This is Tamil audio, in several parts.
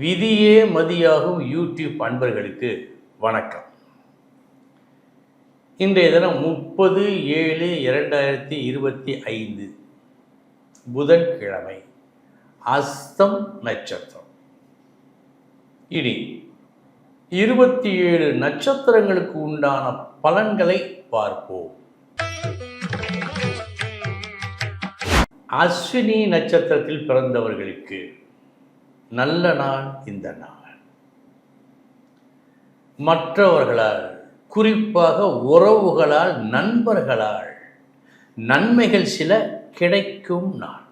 விதியே மதியாகும் யூடியூப் அன்பர்களுக்கு வணக்கம். இன்றைய தினம் முப்பது ஏழு இரண்டாயிரத்தி இருபத்தி ஐந்து புதன்கிழமை அஸ்தம் நட்சத்திரம். இனி இருபத்தி ஏழு நட்சத்திரங்களுக்கு உண்டான பலன்களை பார்ப்போம். அஸ்வினி நட்சத்திரத்தில் பிறந்தவர்களுக்கு நல்ல நாள் இந்த நாள். மற்றவர்களால் குறிப்பாக உறவுகளால் நண்பர்களால் நன்மைகள் சில கிடைக்கும் நாள்.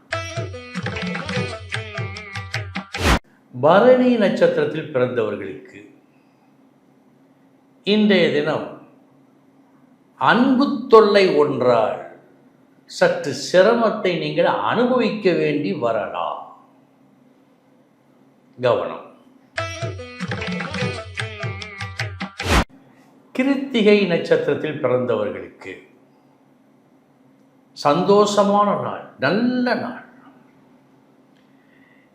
பரணி நட்சத்திரத்தில் பிறந்தவர்களுக்கு இன்றைய தினம் அன்பு தொல்லை ஒன்றால் சற்று சிரமத்தை நீங்கள் அனுபவிக்க வேண்டி வரலாம். கவனம். கிருத்திகை நட்சத்திரத்தில் பிறந்தவர்களுக்கு சந்தோஷமான நாள் நல்ல நாள்.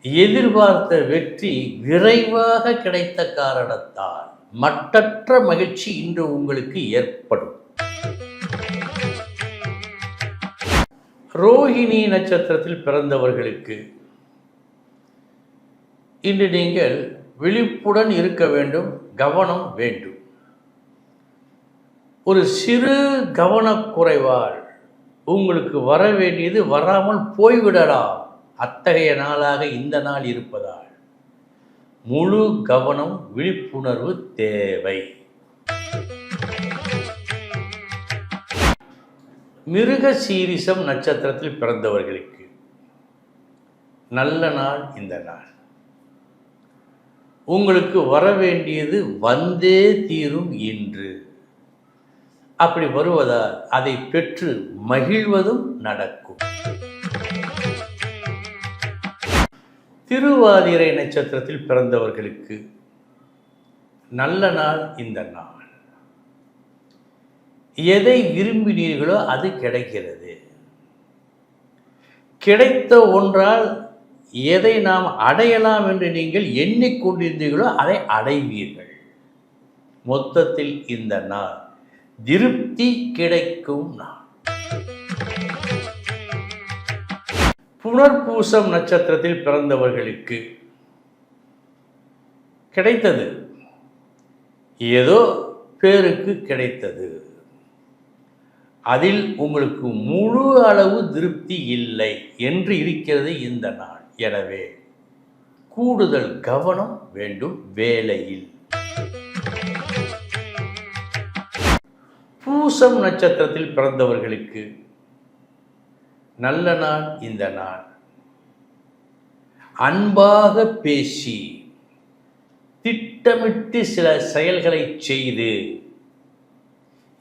எதிர்பார்த்த வெற்றி விரைவாக கிடைத்த காரணத்தால் மட்டற்ற மகிழ்ச்சி இன்று உங்களுக்கு ஏற்படும். ரோஹிணி நட்சத்திரத்தில் பிறந்தவர்களுக்கு இன்று நீங்கள் விழிப்புடன் இருக்க வேண்டும் கவனம் வேண்டும். ஒரு சிறு கவனக்குறைவால் உங்களுக்கு வர வேண்டியது வராமல் போய்விடலாம். அத்தகைய நாளாக இந்த நாள் இருப்பதால். முழு கவனம் விழிப்புணர்வு தேவை. மிருக சீரிசம் நட்சத்திரத்தில் பிறந்தவர்களுக்கு நல்ல நாள் இந்த நாள். உங்களுக்கு வர வேண்டியது வந்தே தீரும் இன்று. அப்படி வருவதால் அதை பெற்று மகிழ்வதும் நடக்கும். திருவாதிரை நட்சத்திரத்தில் பிறந்தவர்களுக்கு நல்ல நாள் இந்த நாள். எதை விரும்பினீர்களோ அது கிடைக்கிறது. கிடைத்த ஒன்றால் எதை நாம் அடையலாம் என்று நீங்கள் எண்ணிக்கொண்டிருந்தீர்களோ அதை அடைவீர்கள். மொத்தத்தில் இந்த நாள் திருப்தி கிடைக்கும் நாள். புனர்பூசம் நட்சத்திரத்தில் பிறந்தவர்களுக்கு கிடைத்தது. ஏதோ பேருக்கு கிடைத்தது. அதில் உங்களுக்கு முழு அளவு திருப்தி இல்லை என்று இருக்கிறது இந்த நாள். எனவே கூடுதல் கவனம் வேண்டும் வேலையில். பூசம் நட்சத்திரத்தில் பிறந்தவர்களுக்கு நல்ல நாள் இந்த நாள். அன்பாக பேசி திட்டமிட்டு சில செயல்களை செய்து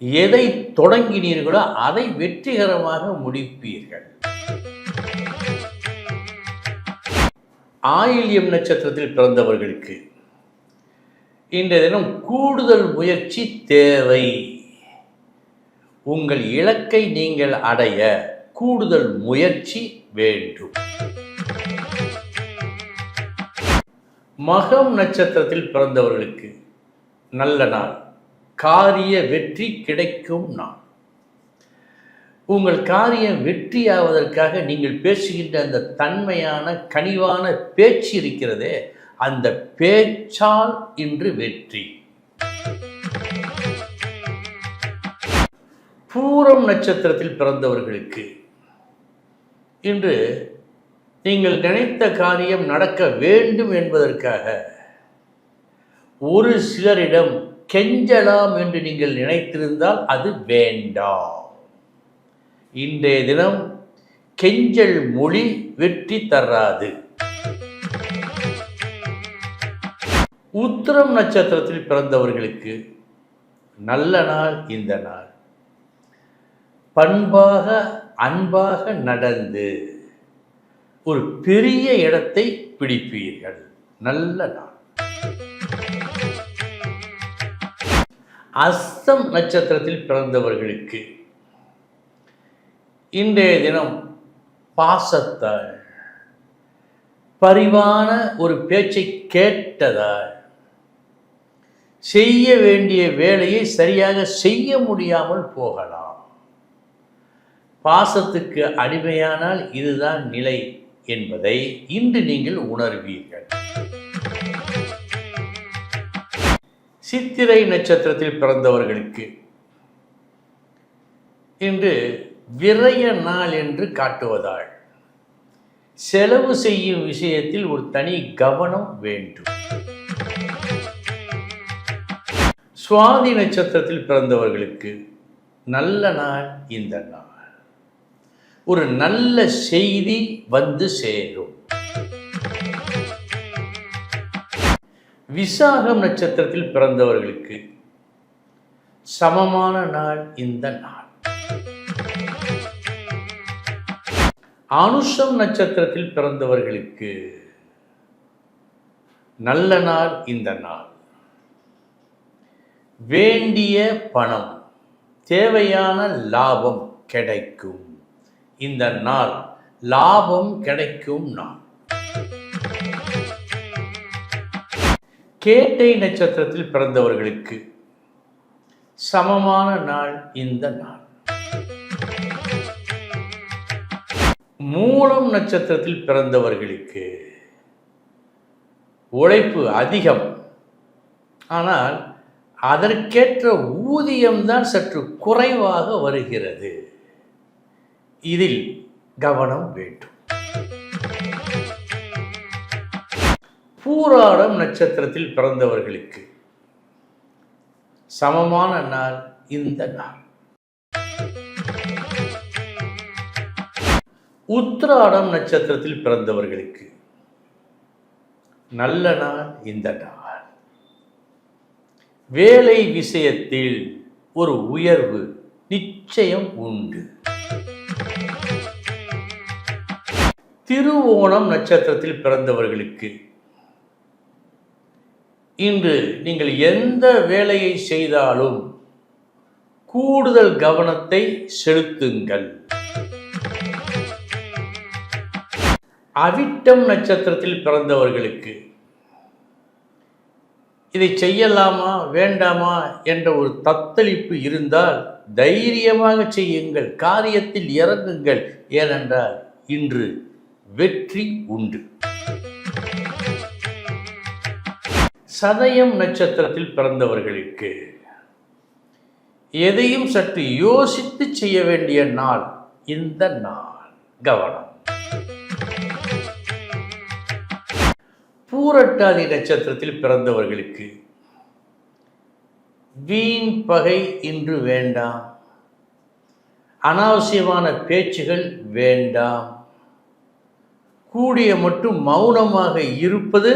எதை தொடங்கினீர்களோ அதை வெற்றிகரமாக முடிப்பீர்கள். ஆயில்யம் நட்சத்திரத்தில் பிறந்தவர்களுக்கு இன்றைய தினம் கூடுதல் முயற்சி தேவை. உங்கள் இலக்கை நீங்கள் அடைய கூடுதல் முயற்சி வேண்டும். மகம் நட்சத்திரத்தில் பிறந்தவர்களுக்கு நல்ல நாள். காரிய வெற்றி கிடைக்கும் நாள். உங்கள் காரியம் வெற்றியாவதற்காக நீங்கள் பேசுகின்ற அந்த தன்மையான கனிவான பேச்சு இருக்கிறதே அந்த பேச்சால் இன்று வெற்றி. பூரம் நட்சத்திரத்தில் பிறந்தவர்களுக்கு இன்று நீங்கள் நினைத்த காரியம் நடக்க வேண்டும் என்பதற்காக ஒரு சிலரிடம் கெஞ்சலாம் என்று நீங்கள் நினைத்திருந்தால் அது வேண்டாம். இன்றைய தினம் கெஞ்சல் மொழி வெற்றி தராது. உத்திரம் நட்சத்திரத்தில் பிறந்தவர்களுக்கு நல்ல நாள் இந்த நாள். பண்பாக அன்பாக நடந்து ஒரு பெரிய இடத்தை பிடிப்பீர்கள். நல்ல நாள். அஸ்தம் நட்சத்திரத்தில் பிறந்தவர்களுக்கு இன்றைய தினம் பாசத்தால் பரிவான ஒரு பேச்சை கேட்டதால் செய்ய வேண்டிய வேலையை சரியாக செய்ய முடியாமல் போகலாம். பாசத்துக்கு அடிமையானால் இதுதான் நிலை என்பதை இன்று நீங்கள் உணர்வீர்கள். சித்திரை நட்சத்திரத்தில் பிறந்தவர்களுக்கு இன்று விரய நாள் என்று காட்டுவதால் செலவு செய்யும் விஷயத்தில் ஒரு தனி கவனம் வேண்டும். சுவாதி நட்சத்திரத்தில் பிறந்தவர்களுக்கு நல்ல நாள் இந்த நாள். ஒரு நல்ல செய்தி வந்து சேரும். விசாகம் நட்சத்திரத்தில் பிறந்தவர்களுக்கு சமமான நாள் இந்த நாள். அனுஷம் நட்சத்திரத்தில் பிறந்தவர்களுக்கு நல்ல நாள் இந்த நாள். வேண்டிய பணம் தேவையான லாபம் கிடைக்கும். இந்த நாள் லாபம் கிடைக்கும் நாள். கேட்டை நட்சத்திரத்தில் பிறந்தவர்களுக்கு சமமான நாள் இந்த நாள். மூலம் நட்சத்திரத்தில் பிறந்தவர்களுக்கு உழைப்பு அதிகம். ஆனால் அதற்கேற்ற ஊதியம்தான் சற்று குறைவாக வருகிறது. இதில் கவனம் வேண்டும். பூராடம் நட்சத்திரத்தில் பிறந்தவர்களுக்கு சமமான நாள் இந்த நாள். உத்திராடம் நட்சத்திரத்தில் பிறந்தவர்களுக்கு. நல்ல நாள் இந்த நாள். வேலை விஷயத்தில் ஒரு உயர்வு நிச்சயம் உண்டு. திருவோணம் நட்சத்திரத்தில் பிறந்தவர்களுக்கு. இன்று நீங்கள் எந்த வேலையை செய்தாலும் கூடுதல் கவனத்தை செலுத்துங்கள். அவிட்டம் நட்சத்திரத்தில் பிறந்தவர்களுக்கு. இதை செய்யலாமா வேண்டாமா என்ற ஒரு தத்தளிப்பு இருந்தால் தைரியமாக செய்யுங்கள் காரியத்தில் இறங்குங்கள். ஏனென்றால் இன்று வெற்றி உண்டு. சதயம் நட்சத்திரத்தில் பிறந்தவர்களுக்கு எதையும் சற்று யோசித்து செய்ய வேண்டிய நாள் இந்த நாள். கவனம். பூரட்டாதி நட்சத்திரத்தில் பிறந்தவர்களுக்கு. வீண் பகை இன்று வேண்டாம். அனாவசியமான பேச்சுகள் வேண்டாம். கூடிய மட்டும் மௌனமாக இருப்பது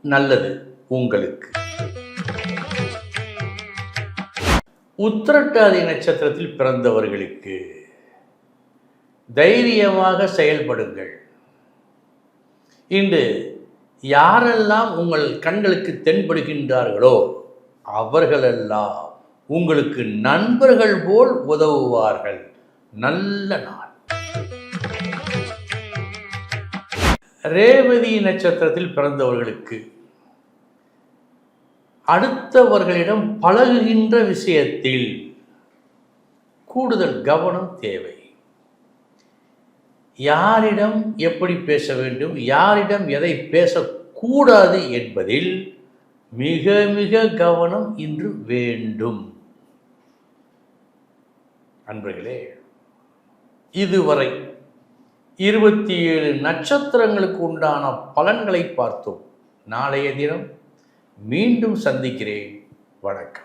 நல்லது உங்களுக்கு. உத்திரட்டாதி நட்சத்திரத்தில் பிறந்தவர்களுக்கு தைரியமாக செயல்படுங்கள். இன்று யாரெல்லாம் உங்கள் கண்களுக்கு தென்படுகின்றார்களோ அவர்களெல்லாம் உங்களுக்கு நண்பர்கள் போல் உதவுவார்கள். நல்ல நாள். ரேவதி நட்சத்திரத்தில் பிறந்தவர்களுக்கு அடுத்தவர்களிடம் பழகுகின்ற விஷயத்தில் கூடுதல் கவனம் தேவை. யாரிடம் எப்படி பேச வேண்டும் யாரிடம் எதை பேசக்கூடாது என்பதில் மிக மிக கவனம் இன்று வேண்டும். அன்பர்களே இதுவரை இருபத்தி ஏழு நட்சத்திரங்களுக்கு உண்டான பலன்களை பார்த்தோம். நாளைய தினம் மீண்டும் சந்திக்கிறேன். வணக்கம்.